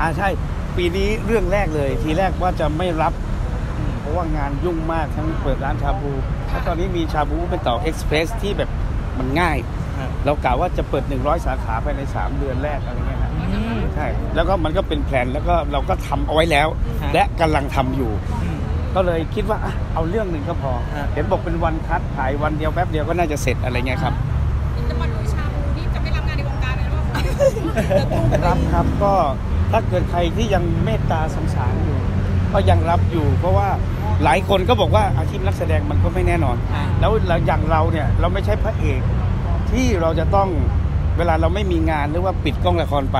อ่าใช่ ปีนี้เรื่องแรกเลย ทีแรกว่าจะไม่รับ เพราะว่างานยุ่งมากทั้งเปิดร้านชาบูแล้วตอนนี้มีชาบูเป็นต่อเอ็กซ์เพรสที่แบบมันง่าย เรากะว่าจะเปิด 100 สาขาภายใน 3 เดือนแรกอะไรเงี้ยนะใช่แล้วก็มันก็เป็นแผนแล้วก็เราก็ทำเอาไว้แล้วครับและกำลังทำอยู่ ก็เลยคิดว่าอะเอาเรื่องหนึ่งก็พอครับเห็นบอกเป็นวันคัดถ่ายวันเดียวแป๊บเดียวก็น่าจะเสร็จอะไรเงี้ยครับจะมาดูชาบูนี่จะไม่รับงานในวงการเลยหรือเปล่ารับครับก็ ถ้าเกิดใครที่ยังเมตตาสงสารอยู่ ก็ยังรับอยู่ เพราะว่าหลายคนก็บอกว่าอาชีพนักแสดงมันก็ไม่แน่นอนอ่าแล้วอย่างเราเนี่ยเราไม่ใช่พระเอกที่เราจะต้องเวลาเราไม่มีงานหรือว่าปิดกล้องละครไป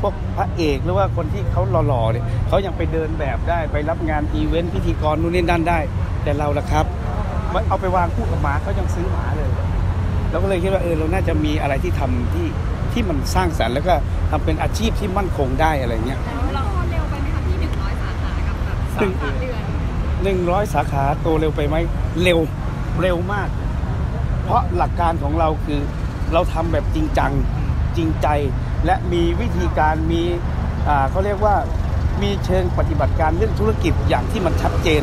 พวกพระเอกหรือว่าคนที่เขาหล่อๆเนี่ยเขายังไปเดินแบบได้ไปรับงานอีเวนต์พิธีกรนู่นนี่นั่นได้ แต่เราล่ะครับเอาไปวางคู่กับหมาเขายังซื้อหมาเลยเราก็เลยคิดว่าเออเราน่าจะมีอะไรที่ทำที่ ที่มันสร้างสรรค์แล้วก็ทำเป็นอาชีพที่มั่นคงได้อะไรเงี้ยเราเร็วไปไหมคะที่หนึ่งร้อยสาขากับแบบซึ่งสามเดือนหนึ่งร้อยสาขาโตเร็วไปไหมเร็วเร็วมาก เพราะหลักการของเราคือเราทำแบบจริงจังจริงใจ และมีวิธีการมีอ่าเขาเรียกว่ามีเชิงปฏิบัติการเรื่องธุรกิจอย่างที่มันชัดเจน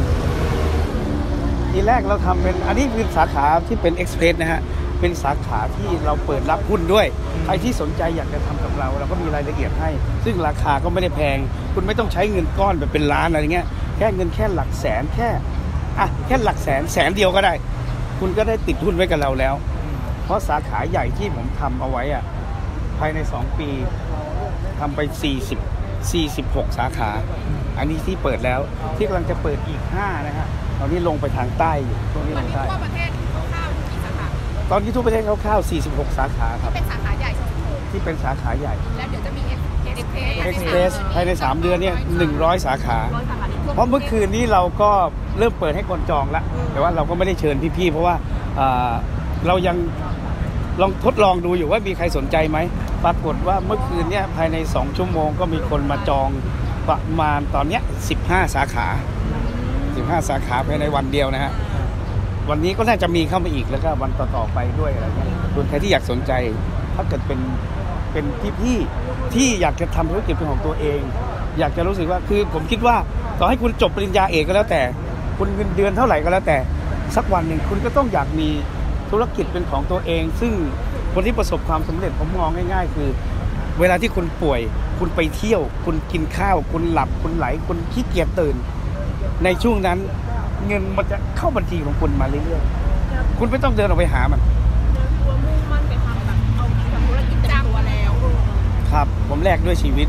ทีแรกเราทำเป็นอันนี้คือสาขาที่เป็นเอ็กซ์เพรสนะฮะ เป็นสาขาที่เราเปิดรับหุ้นด้วย ใครที่สนใจอยากจะทำกับเรา เราก็มีรายละเอียดให้ ซึ่งราคาก็ไม่ได้แพง คุณไม่ต้องใช้เงินก้อนแบบเป็นล้านอะไรเงี้ยแค่เงินแค่หลักแสนแค่อะแค่หลักแสนแสนเดียวก็ได้ คุณก็ได้ติดหุ้นไว้กับเราแล้ว เพราะสาขาใหญ่ที่ผมทำเอาไว้อะภายใน 2 ปีทำไป 40 46 สาขา อันนี้ที่เปิดแล้วที่กำลังจะเปิดอีก 5 นะฮะตอนนี้ลงไปทางใต้อยู่ช่วงนี้ตอลนงนี้ใต้ทั่วประเทศข้าวๆกี่สาขา ตอนนี้ทั่วประเทศคร่าวๆ46 สาขาครับ เป็นสาขาใหญ่สุดที่เป็นสาขาใหญ่ แล้วเดี๋ยวจะมีเอ็กซ์เพรสเอ็กซ์เพรสภายใน 3 เดือนเนี่ย100 สาขาร้อยสาขานี่ทั่วเพราะเมื่อคืนนี้เราก็เริ่มเปิดให้คนจองแล้ว แต่ว่าเราก็ไม่ได้เชิญพี่ๆ เพราะว่าอ่าเรายังลองทดลองดูอยู่ว่ามีใครสนใจไหม ปรากฏว่าเมื่อคืนเนี่ยภายใน 2 ชั่วโมงก็มีคนมาจองประมาณตอนเนี้ย15 สาขา 15 สาขาภายในวันเดียวนะฮะ วันนี้ก็น่าจะมีเข้ามาอีกแล้วก็วันต่อๆไปด้วยอะไรเงี้ยส่วนใครที่อยากสนใจ ถ้าเกิดเป็นเป็นพี่ๆที่อยากจะทำธุรกิจเป็นของตัวเอง อยากจะรู้สึกว่าคือผมคิดว่าต่อให้คุณจบปริญญาเอกก็แล้วแต่ คุณเงินเดือนเท่าไหร่ก็แล้วแต่ สักวันหนึ่งคุณก็ต้องอยากมีธุรกิจเป็นของตัวเอง ซึ่งคนที่ประสบความสำเร็จผมมองง่าย ๆ คือ เวลาที่คุณป่วย คุณไปเที่ยว คุณกินข้าว คุณหลับ คุณไหล คุณขี้เกียจตื่น ในช่วงนั้น เงินมันจะเข้าบัญชีของคุณมาเรื่อยๆ คุณไม่ต้องเดินออกไปหามัน ตัวมุ่งมั่นไปทำแบบเอาทำธุรกิจเป็นตัวแล้วครับ ผมแลกด้วยชีวิต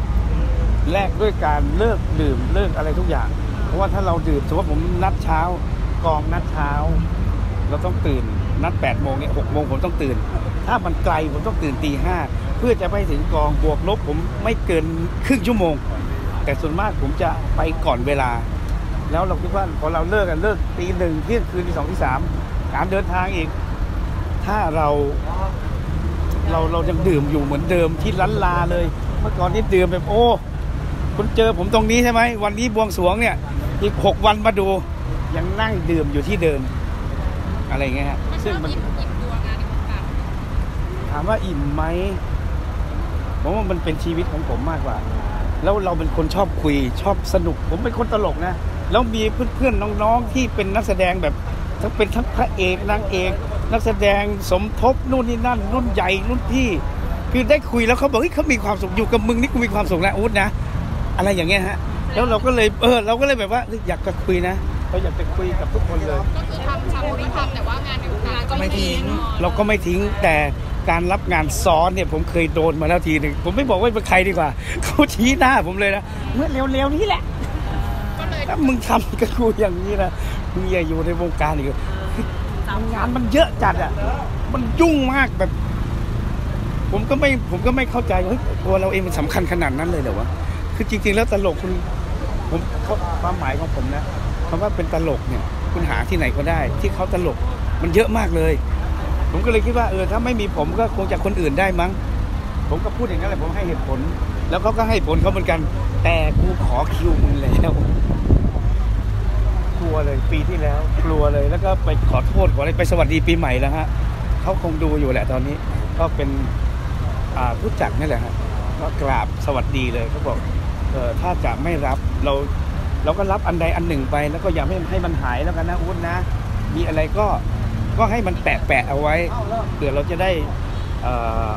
แลกด้วยการเลิกดื่มเลิกอะไรทุกอย่าง เพราะว่าถ้าเราดื่มสมมติว่าผมนัดเช้ากองนัดเช้า เราต้องตื่นนัด8ปดโมงเนี่ยหกโมงผมต้องตื่น ถ้ามันไกลผมต้องตื่นตีห้าเพื่อจะไปถึงกองบวกลบผมไม่เกินครึ่งชั่วโมง แต่ส่วนมากผมจะไปก่อนเวลา แล้วเราคิดว่าพอเราเลิกกันเลิกตีหนึ่งเที่ยงคืนที่สองที่สามการเดินทางอีก ถ้าเราเราเรายังดื่มอยู่เหมือนเดิมที่ล้านลาเลย เมื่อก่อนนี่ดื่มแบบโอ้คุณเจอผมตรงนี้ใช่ไหมวันนี้บวงสรวงเนี่ย อีกหกวันมาดู ยังนั่งดื่มอยู่ที่เดิม อะไรเงี้ยฮะซึ่งมันถามว่าอิ่มไหมผมว่ามันเป็นชีวิตของผมมากกว่า แล้วเราเป็นคนชอบคุยชอบสนุก ผมเป็นคนตลกนะ แล้วมีเพื่อนๆน้องๆที่เป็นนักแสดงแบบทั้งเป็นทั้งพระเอกนางเอก นักแสดงสมทบนู่นนี่นั่น รุ่นใหญ่รุ่นพี่คือได้คุยแล้วเขาบอกเฮ้ยเขามีความสุขอยู่กับมึงนี่กูมีความสุขนะอู๊ดนะอะไรอย่างเงี้ยฮะ แล้วเราก็เลยเออเราก็เลยแบบว่าเฮ้ยอยากจะคุยนะเราอยากจะคุยกับทุกคนเลย ก็คือทำชาบูก็ทำแต่ว่างานในวงการก็ไม่ทิ้ง เราก็ไม่ทิ้งแต่การรับงานซ้อนเนี่ยผมเคยโดนมาแล้วทีหนึ่งผมไม่บอกว่าเป็นใครดีกว่าเขาชี้หน้าผมเลยนะเมื่อเร็วๆนี่แหละ ก็เลยถ้ามึงทำกับกูอย่างนี้นะมึงอย่าอยู่ในวงการอีกเลยงานมันเยอะจัดอะ มันยุ่งมากแบบ ผมก็ไม่ผมก็ไม่เข้าใจว่าเฮ้ยตัวเราเองมันสำคัญขนาดนั้นเลยเหรอวะคือจริง ๆ แล้วตลกคุณผมเขาความหมายของผมนะคำว่าเป็นตลกเนี่ย คุณหาที่ไหนก็ได้ ที่เขาตลกมันเยอะมากเลย ผมก็เลยคิดว่าเออถ้าไม่มีผมก็คงจะคนอื่นได้มั้ง ผมก็พูดอย่างนั้นแหละผมให้เหตุผล แล้วเขาก็ให้ผลเขาเหมือนกัน แต่กูขอคิวมึงแล้วก ลัวเลยปีที่แล้วกลัวเลยแล้วก็ไปขอโทษขออะไรไปสวัสดีปีใหม่แล้วฮะเขาคงดูอยู่แหละตอนนี้ ก็เป็นผู้จัดนี่แหละฮะก็กราบสวัสดีเลยเขาบอกผออถ้าจะไม่รับเราเราก็รับอันใดอันหนึ่งไปแล้วก็อย่าให้ให้มันหายแล้วกันนะอุ้นนะ มีอะไรก็ก็ให้มันแปะแปะเอาไว้เผื่อเราจะได้เออ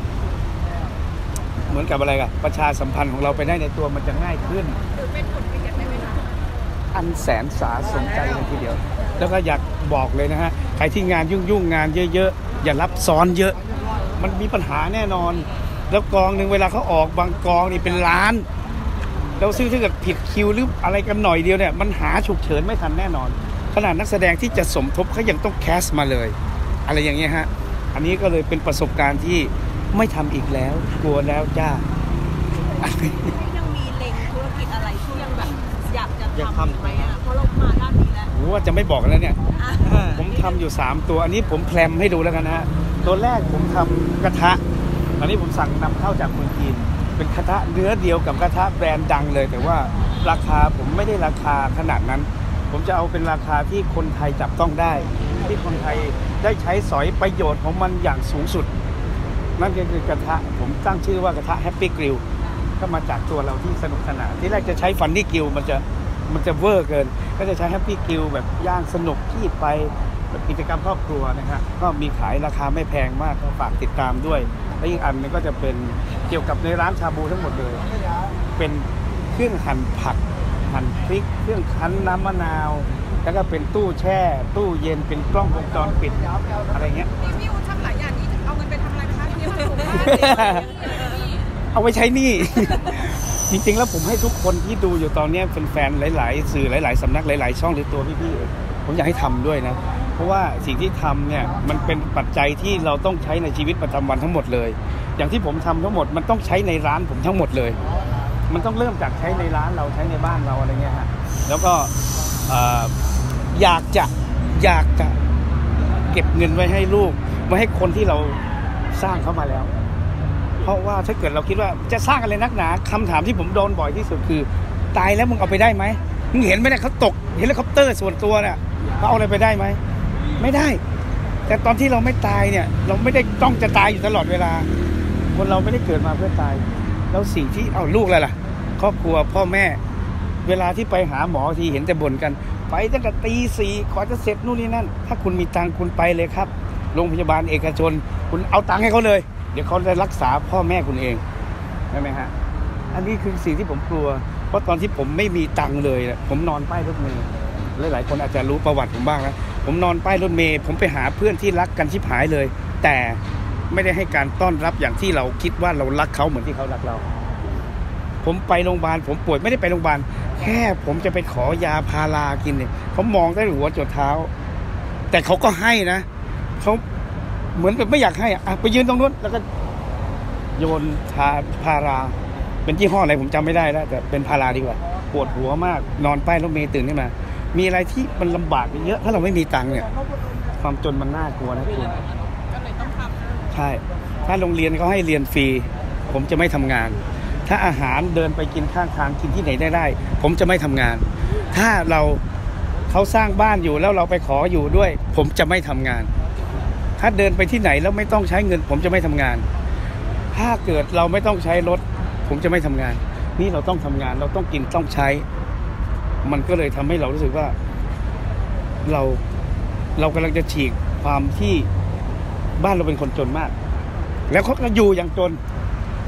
เหมือนกับอะไรกันประชาสัมพันธ์ของเราไปได้ในตัวมันจะง่ายขึ้นหรือเป็นผลประโย อันแสนสาสมใจเลยทีเดียว แล้วก็อยากบอกเลยนะฮะใครที่งานยุ่งๆงานเยอะๆ อย่ารับซ้อนเยอะ มันมีปัญหาแน่นอน แล้วกองหนึ่งเวลาเขาออกบางกองนี่เป็นล้านแล้วซึ่งถ้าเกิดผิดคิวหรืออะไรกันหน่อยเดียวเนี่ยมันหาฉุกเฉินไม่ทันแน่นอน ขนาดนักแสดงที่จะสมทบเขายังต้องแคสมาเลย อะไรอย่างเงี้ยฮะอันนี้ก็เลยเป็นประสบการณ์ที่ไม่ทำอีกแล้ว กลัวแล้วจ้า ยังมีเล็งธุรกิจอะไรที่ยังแบบอ ยากจะอยากทำทำอีกไหมอะเพราะเรามาด้านนี้แล้วโอ้ว่าจะไม่บอกแล้วเนี่ยอะผมทำอยู่ 3 ตัวอันนี้ผมแพลมให้ดูแล้วกันนะฮะตัวแรกผมทำกระทะอันนี้ผมสั่งนำเข้าจากเมืองจีน เป็นกระทะเนื้อเดียวกับกระทะแบรนด์ดังเลย แต่ว่าราคาผมไม่ได้ราคาขนาดนั้น ผมจะเอาเป็นราคาที่คนไทยจับต้องได้ ที่คนไทยได้ใช้สอยประโยชน์ของมันอย่างสูงสุด นั่นก็คือกระทะผมตั้งชื่อว่ากระทะแฮปปี้กริลก็มาจากตัวเราที่สนุกสนานที่แรกจะใช้ฟันนี่กิลมันจะ มันจะเวอร์เกิน ก็จะใช้แฮปปี้กิลแบบย่างสนุกที่ไปแบบกิจกรรมครอบครัวนะครับก็มีขายราคาไม่แพงมากก็ฝากติดตามด้วย และอีกอันหนึงก็จะเป็นเกี่ยวกับในร้านชาบูทั้งหมดเลย เป็นเครื่องหั่นผัก หั่นพริก เครื่องคั้นน้ำมะนาว แล้วก็เป็นตู้แช่ ตู้เย็นเป็นกล้องวงจรปิดอะไรเงี้ยนี่พี่อู๋ทำหลายอย่างนี้เอาเงินไปทำอะไรคะเลี้ยงลูกบ้านเลี้ยงอะไรนี่เอาไว้ใช้หนี้ จริงๆ แล้วผมให้ทุกคนที่ดูอยู่ตอนนี้แฟนๆหลาย ๆ สื่อหลาย ๆสำนักหลาย ๆ ช่องหรือตัวพี่ๆผมอยากให้ทำด้วยนะ เพราะว่าสิ่งที่ทำเนี่ยมันเป็นปัจจัยที่เราต้องใช้ในชีวิตประจำวันทั้งหมดเลย อย่างที่ผมทำทั้งหมดมันต้องใช้ในร้านผมทั้งหมดเลย มันต้องเริ่มจากใช้ในร้านเราใช้ในบ้านเราอะไรเงี้ยฮะแล้วก็อยากจะอยากจะเก็บเงินไว้ให้ลูกไว้ให้คนที่เราสร้างเขามาแล้ว ราะว่าถ้าเกิดเราคิดว่าจะสร้างอะไรนักหนาคำถามที่ผมโดนบ่อยที่สุดคือ ตายแล้วมึงเอาไปได้ไหมมึงเห็นไหมเนี่ยเขาตกเฮลิคอปเตอร์ส่วนตัวเนี่ยเขาเอาอะไรไปได้ไหมไม่ได้ แต่ตอนที่เราไม่ตายเนี่ย เราไม่ได้ต้องจะตายอยู่ตลอดเวลา คนเราไม่ได้เกิดมาเพื่อตาย แล้วสิ่งที่เอาลูกอะไรล่ะ ครอบครัวพ่อแม่ เวลาที่ไปหาหมอทีเห็นแต่บ่นกัน ไปตั้งแต่ตีสี่ขอจะเสร็จนู่นนี่นั่น ถ้าคุณมีตังค์คุณไปเลยครับโรงพยาบาลเอกชน คุณเอาตังค์ให้เขาเลย เดี๋ยวเขาจะรักษาพ่อแม่คุณเองใช่ไหมฮะอันนี้คือสิ่งที่ผมกลัว เพราะตอนที่ผมไม่มีตังค์เลยผมนอนป้ายรถเมล์หลายๆคนอาจจะรู้ประวัติผมบ้างแล้วผมนอนป้ายรถเมล์ผมไปหาเพื่อนที่รักกันชิบหายเลย แต่ไม่ได้ให้การต้อนรับอย่างที่เราคิดว่าเรารักเขาเหมือนที่เขารักเรา ผมไปโรงพยาบาลผมป่วยไม่ได้ไปโรงพยาบาลแค่ผมจะไปขอยาพารากินเนี่ยเขามองได้หัวจดเท้า แต่เขาก็ให้นะเขา เหมือนกับไม่อยากให้อะอะไปยืนตรงนู้นแล้วก็โยนพาพารา เป็นยี่ห้ออะไรผมจำไม่ได้แล้วแต่เป็นพาราดีกว่าปวดหัวมาก นอนป้ายรถเมล์ตื่นขึ้นมา มีอะไรที่มันลำบากเยอะถ้าเราไม่มีตังค์เนี่ย ความจนมันน่ากลัวนะคุณใช่ถ้าโรงเรียนเขาให้เรียนฟรี ผมจะไม่ทำงาน ถ้าอาหารเดินไปกินข้างทางกินที่ไหนได้ได้ ผมจะไม่ทำงาน ถ้าเราเขาสร้างบ้านอยู่แล้วเราไปขออยู่ด้วย ผมจะไม่ทำงาน ถ้าเดินไปที่ไหนแล้วไม่ต้องใช้เงิน ผมจะไม่ทำงาน ถ้าเกิดเราไม่ต้องใช้รถ ผมจะไม่ทำงาน นี่เราต้องทำงาน เราต้องกินต้องใช้ มันก็เลยทำให้เรารู้สึกว่า เราเรากำลังจะฉีกความที่บ้านเราเป็นคนจนมาก แล้วเขาก็อยู่อย่างจน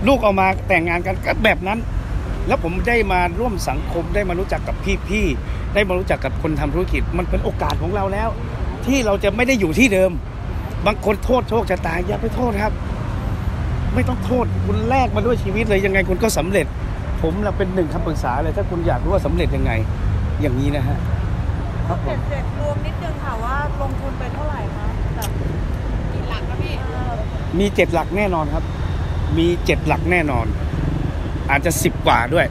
ลูกเอามาแต่งงานกันก็แบบนั้น แล้วผมได้มาร่วมสังคมได้มารู้จักกับพี่ๆได้มารู้จักกับคนทำธุรกิจ มันเป็นโอกาสของเราแล้ว ที่เราจะไม่ได้อยู่ที่เดิม บางคนโทษโชคชะตาอย่าไปโทษครับ ไม่ต้องโทษคุณแลกมาด้วยชีวิตเลยยังไงคุณก็สำเร็จ ผมเราเป็นหนึ่งคำปรึกษาเลย ถ้าคุณอยากรู้ว่าสำเร็จยังไง อย่างนี้นะฮะครับผเสร็มจเสร็จรวมนิดนึงค่ะว่าลงทุนไปเท่าไหร่คะแบบกี่หลักคะพี่เอ่อมีเจ็ดหลักแน่นอนครับ มีเจ็ดหลักแน่นอน อาจจะสิบกว่าด้วย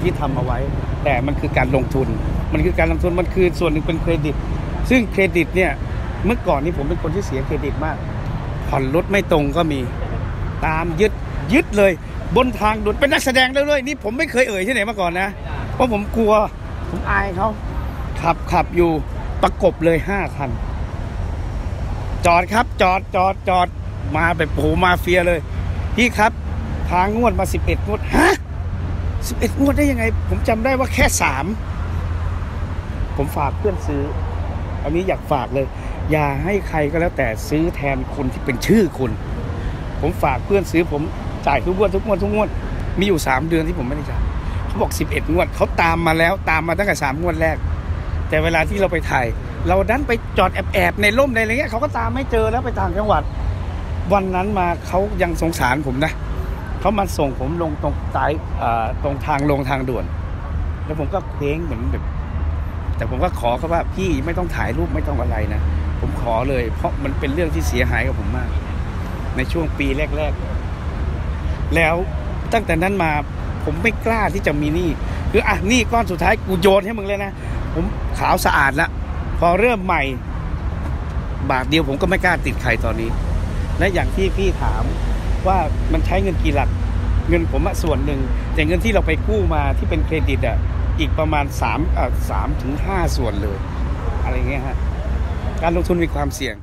ที่ทำเอาไว้ แต่มันคือการลงทุน มันคือการลงทุนมันคือส่วนหนึ่งเป็นเครดิต ซึ่งเครดิตเนี่ย เมื่อก่อนนี้ผมเป็นคนที่เสียเครดิตมาก ผ่อนรถไม่ตรงก็มี ตามยึดยึดเลย บนทางด่วนเป็นนักแสดงแล้วด้วยนี่ผมไม่เคยเอ่ยที่ไหนมาก่อนนะ เพราะผมกลัว ผมอายเขาขับขับอยู่ประกบเลยห้าคัน จอดครับ จอดจอดจอดมาแบบโอ้มาเฟียเลย พี่ครับทางงวดมาสิบเอ็ดงวดฮะสิบเอ็ดงวดได้ยังไง ผมจำได้ว่าแค่สามผมฝากเพื่อนซื้อ อันนี้อยากฝากเลย อย่าให้ใครก็แล้วแต่ซื้อแทนคนที่เป็นชื่อคุณ ผมฝากเพื่อนซื้อผมจ่ายทุกงวดทุกงวดทุกงวดมีอยู่สามเดือนที่ผมไม่ได้จ่ายเขาบอกสิบเอ็ดงวดเขาตามมาแล้วตามมาตั้งแต่สามงวดแรก แต่เวลาที่เราไปถ่าย เราดันไปจอดแอบแอบๆในร่มในอะไรเงี้ยเขาก็ตามไม่เจอแล้วไปต่างจังหวัด วันนั้นมาเขายังสงสารผมนะเขามาส่งผมลงตรงสายตรงทางลงทางด่วน แล้วผมก็เพลงเหมือนแบบแต่ผมก็ขอเขาว่าพี่ไม่ต้องถ่ายรูปไม่ต้องอะไรนะ ผมขอเลย เพราะมันเป็นเรื่องที่เสียหายกับผมมาก ในช่วงปีแรก ๆ แล้วตั้งแต่นั้นมาผมไม่กล้าที่จะมีหนี้คืออะหนี้ก้อนสุดท้ายกูโยนให้มึงเลยนะ ผมขาวสะอาดละพอเริ่มใหม่ บาทเดียวผมก็ไม่กล้าติดใครตอนนี้ และอย่างที่พี่ถามว่ามันใช้เงินกี่หลัก เงินผมอะส่วนหนึ่ง แต่เงินที่เราไปกู้มาที่เป็นเครดิตอะอีกประมาณ3อ่าสามถึงห้าส่วนเลย อะไรเงี้ยฮะ การลงทุนมีความเสี่ยง